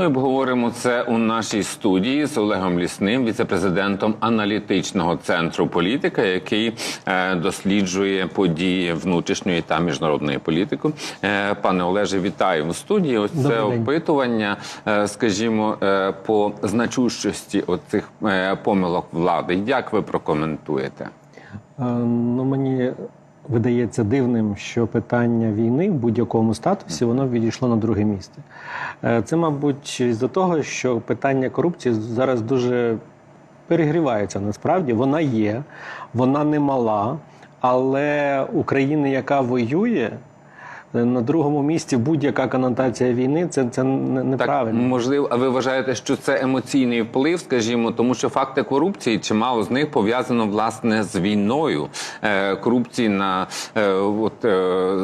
Ну і обговоримо це у нашій студії з Олегом Лісним, віцепрезидентом аналітичного центру політика, який е, досліджує події внутрішньої та міжнародної політики. Е, пане Олеже, вітаю в студії. Ось це день. опитування, е, скажімо, по значущості оцих помилок влади. Як ви прокоментуєте? Ну, мені видається дивним, що питання війни в будь-якому статусі воно відійшло на друге місце. Е, Це, мабуть, з-за того, що питання корупції зараз дуже перегрівається. Насправді вона є, вона не мала, але Україна, яка воює. Е, На другому місці будь-яка конотація війни це, це не- неправильно. Так, можливо, а ви вважаєте, що це емоційний вплив, скажімо, тому що факти корупції чимало з них пов'язано власне з війною. Е, корупції на, е, от, е,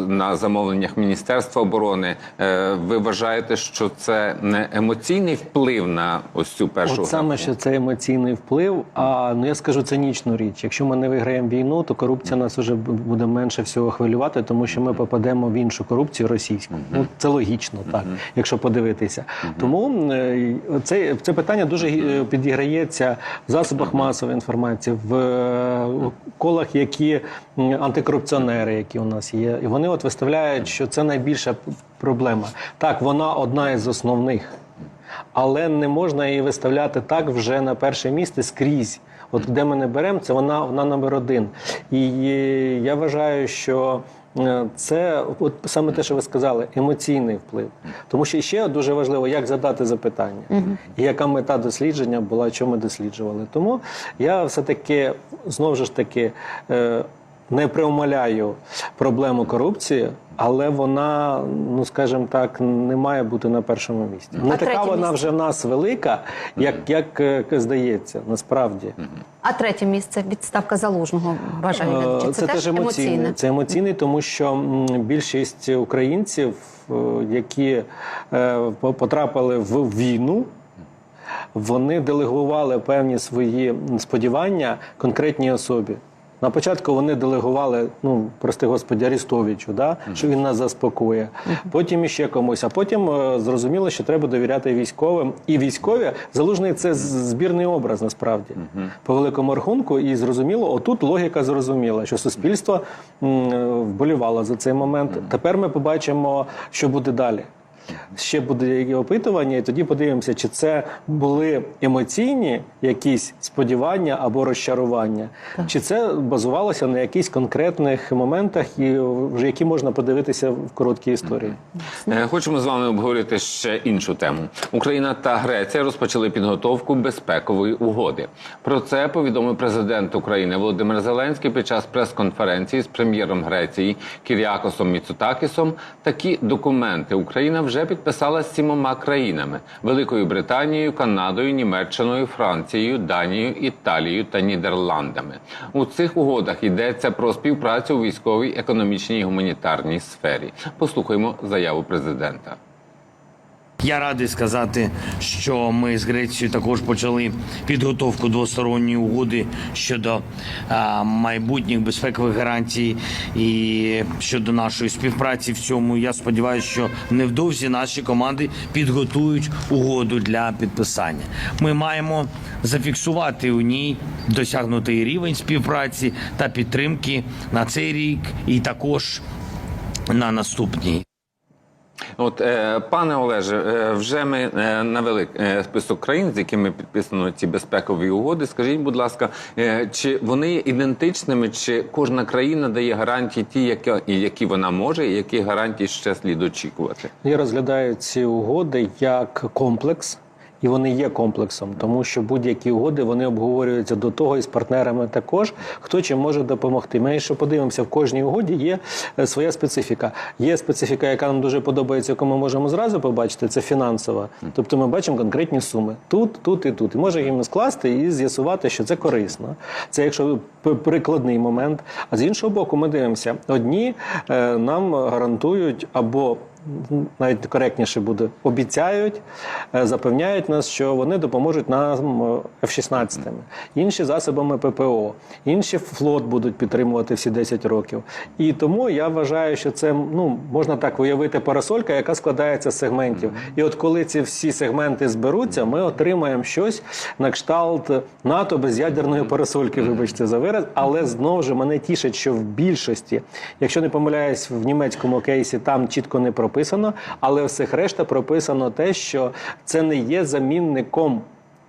на замовленнях Міністерства оборони. Е, ви вважаєте, що це не емоційний вплив на ось цю першу От саме що це емоційний вплив. А ну я скажу цинічну річ. Якщо ми не виграємо війну, то корупція нас вже б- буде менше всього хвилювати, тому що ми попадемо в іншу корупцію російську. Ну це логічно, так якщо подивитися. Тому е, це, це питання дуже е, підіграється в засобах масової інформації, в е, колах, які антикорупціонери, які у нас є, і вони от виставляють, що це найбільша проблема. Так, вона одна із основних але не можна її виставляти так вже на перше місце скрізь. От де ми не беремо, це вона, вона номер один. І я вважаю, що це от саме те, що ви сказали, емоційний вплив. Тому що ще дуже важливо, як задати запитання, і яка мета дослідження була, що ми досліджували. Тому я все-таки знову ж таки. Е, Не преумаляю проблему корупції, але вона, ну скажімо так, не має бути на першому місці. Не А така вона місце? вже в нас велика, як, як е, здається, насправді. А третє місце відставка залужного вважаю Е, глядачі. Це, теж емоційне. Це емоційний, тому що більшість українців, е, які е, по- потрапили в війну, вони делегували певні свої сподівання конкретній особі. На початку вони делегували, ну прости господі, Арістовичу, да? що він нас заспокоює. Потім іще комусь, а потім е, зрозуміло, що треба довіряти військовим. І військові залужний це з- збірний образ насправді по великому рахунку. І зрозуміло, отут логіка зрозуміла, що суспільство м, е, вболівало за цей момент. Тепер ми побачимо, що буде далі. Ще буде які опитування, і тоді подивимося, чи це були емоційні якісь сподівання або розчарування, чи це базувалося на якихось конкретних моментах, і вже які можна подивитися в короткій історії. Е, Хочемо з вами обговорити ще іншу тему. Україна та Греція розпочали підготовку безпекової угоди. Про це повідомив президент України Володимир Зеленський під час прес-конференції з прем'єром Греції Кіріакосом Міцутакісом. Такі документи Україна вже підписала з сімома країнами: Великою Британією, Канадою, Німеччиною, Францією, Данією, Італією та Нідерландами. У цих угодах йдеться про співпрацю у військовій, економічній і гуманітарній сфері. Послухаймо заяву президента. Я радий сказати, що ми з Грецією також почали підготовку двосторонньої угоди щодо майбутніх безпекових гарантій і щодо нашої співпраці в цьому. Я сподіваюся, що невдовзі наші команди підготують угоду для підписання. Ми маємо зафіксувати у ній досягнутий рівень співпраці та підтримки на цей рік і також на наступні. От, е, пане Олеже, е, вже ми е, навели список країн, з якими підписано ці безпекові угоди. Скажіть, будь ласка, чи вони є ідентичними, чи кожна країна дає гарантії ті, які, які вона може, і які гарантії ще слід очікувати? Я розглядаю ці угоди як комплекс. І вони є комплексом, тому що будь-які угоди вони обговорюються до того і з партнерами також, хто чим може допомогти. Ми ще подивимося, в кожній угоді є е, своя специфіка. Є специфіка, яка нам дуже подобається, яку ми можемо зразу побачити, це фінансова. Тобто ми бачимо конкретні суми тут, тут і тут. І можемо їм скласти і з'ясувати, що це корисно. Це якщо прикладний момент. А з іншого боку, ми дивимося, одні е, нам гарантують або навіть коректніше буде, обіцяють, е, запевняють нас, що вони допоможуть нам е, F-16, інші засобами ППО, інші флот будуть підтримувати всі 10 років. І тому я вважаю, що це ну можна так уявити парасолька, яка складається з сегментів. І от коли ці всі сегменти зберуться, ми отримаємо щось на кшталт НАТО без ядерної парасольки. Вибачте за вираз, але знову ж мене тішить, що в більшості, якщо не помиляюсь, в німецькому кейсі там чітко не прописано, але всіх решта прописано те, що це не є замінником.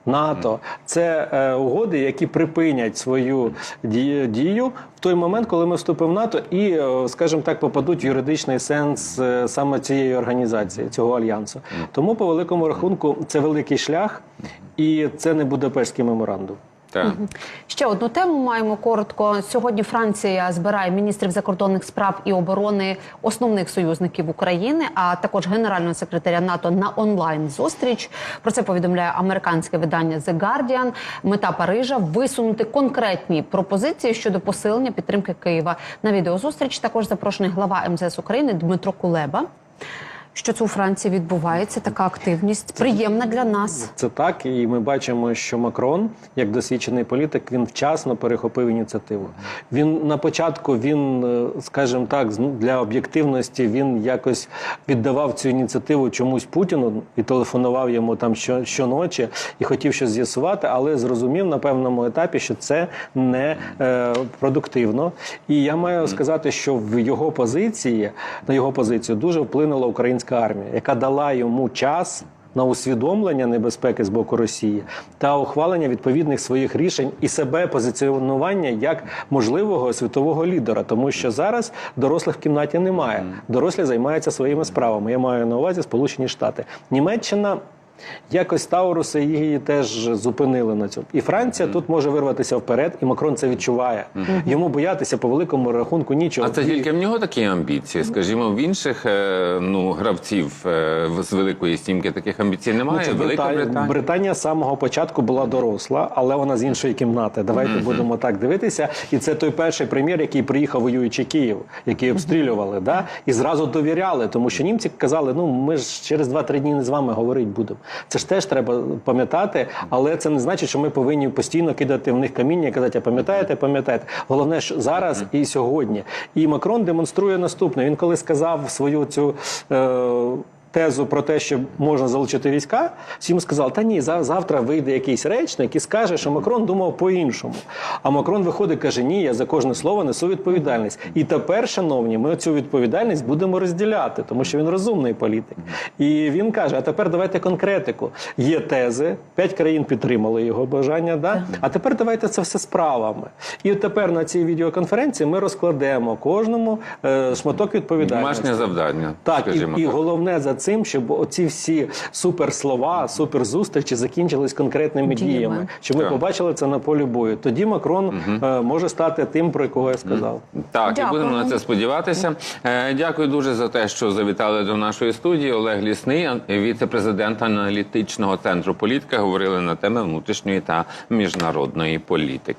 НАТО це е, угоди, які припинять свою дію, дію в той момент, коли ми вступимо в НАТО, і, е, скажімо так, попадуть в юридичний сенс е, саме цієї організації, цього альянсу. Тому, по великому рахунку, це великий шлях, і це не Будапештський меморандум. Ще одну тему маємо коротко. Сьогодні Франція збирає міністрів закордонних справ і оборони основних союзників України, а також генерального секретаря НАТО на онлайн зустріч. Про це повідомляє американське видання The Guardian. Мета Парижа висунути конкретні пропозиції щодо посилення підтримки Києва. На відеозустріч також запрошений глава МЗС України Дмитро Кулеба. Що це у Франції відбувається? Така активність приємна для нас. Це так, і ми бачимо, що Макрон, як досвідчений політик, він вчасно перехопив ініціативу. Він на початку він, е, скажімо так, з- ну, для об'єктивності він якось віддавав цю ініціативу чомусь Путіну і телефонував йому там що, щоночі і хотів щось з'ясувати, але зрозумів на певному етапі, що це не е, продуктивно. І я маю сказати, що в його позиції на його позицію дуже вплинула українська армія, яка дала йому час на усвідомлення небезпеки з боку Росії та ухвалення відповідних своїх рішень і себе позиціонування як можливого світового лідера, тому що зараз дорослих в кімнаті немає. Дорослі займаються своїми справами. Я маю на увазі Сполучені Штати, Німеччина. Якось Тауруси її теж зупинили на цьому. І Франція тут може вирватися вперед, і Макрон це відчуває. Йому боятися по великому рахунку нічого. А це тільки в нього такі амбіції. Скажімо, в інших е, ну гравців е, з великої стімки таких амбіцій немає. Ну, це Велика Британія. Британія. Британія з самого початку була доросла, але вона з іншої кімнати. Давайте будемо так дивитися. І це той перший прем'єр, який приїхав воюючи Київ, який обстрілювали, да? і зразу довіряли, тому що німці казали: ну ми ж через 2-3 дні з вами говорити будемо. Це ж теж треба пам'ятати, але це не значить, що ми повинні постійно кидати в них каміння і казати, а пам'ятаєте, пам'ятаєте. Головне ж зараз і сьогодні. І Макрон демонструє наступне. Він коли сказав свою цю. Е- тезу про те, що можна залучити війська, всім сказав, та ні, завтра вийде якийсь речник і скаже, що Макрон думав по-іншому. А Макрон виходить і каже, ні, я за кожне слово несу відповідальність. І тепер, шановні, ми цю відповідальність будемо розділяти, тому що він розумний політик. І він каже: а тепер давайте конкретику. Є тези, п'ять країн підтримали його бажання, да? а тепер давайте це все справами. І тепер на цій відеоконференції ми розкладемо кожному е, шматок відповідальності. Домашнє завдання. Так, скажімо і, і головне за цим, щоб оці всі суперслова, суперзустрічі закінчились конкретними Діями. діями. Щоб ми Так. побачили це на полі бою. Тоді Макрон е, може стати тим, про якого я сказав. Так, і будемо на це сподіватися. Е, Дякую дуже за те, що завітали до нашої студії. Олег Лісний, віце-президент аналітичного центру політика, говорили на теми внутрішньої та міжнародної політики.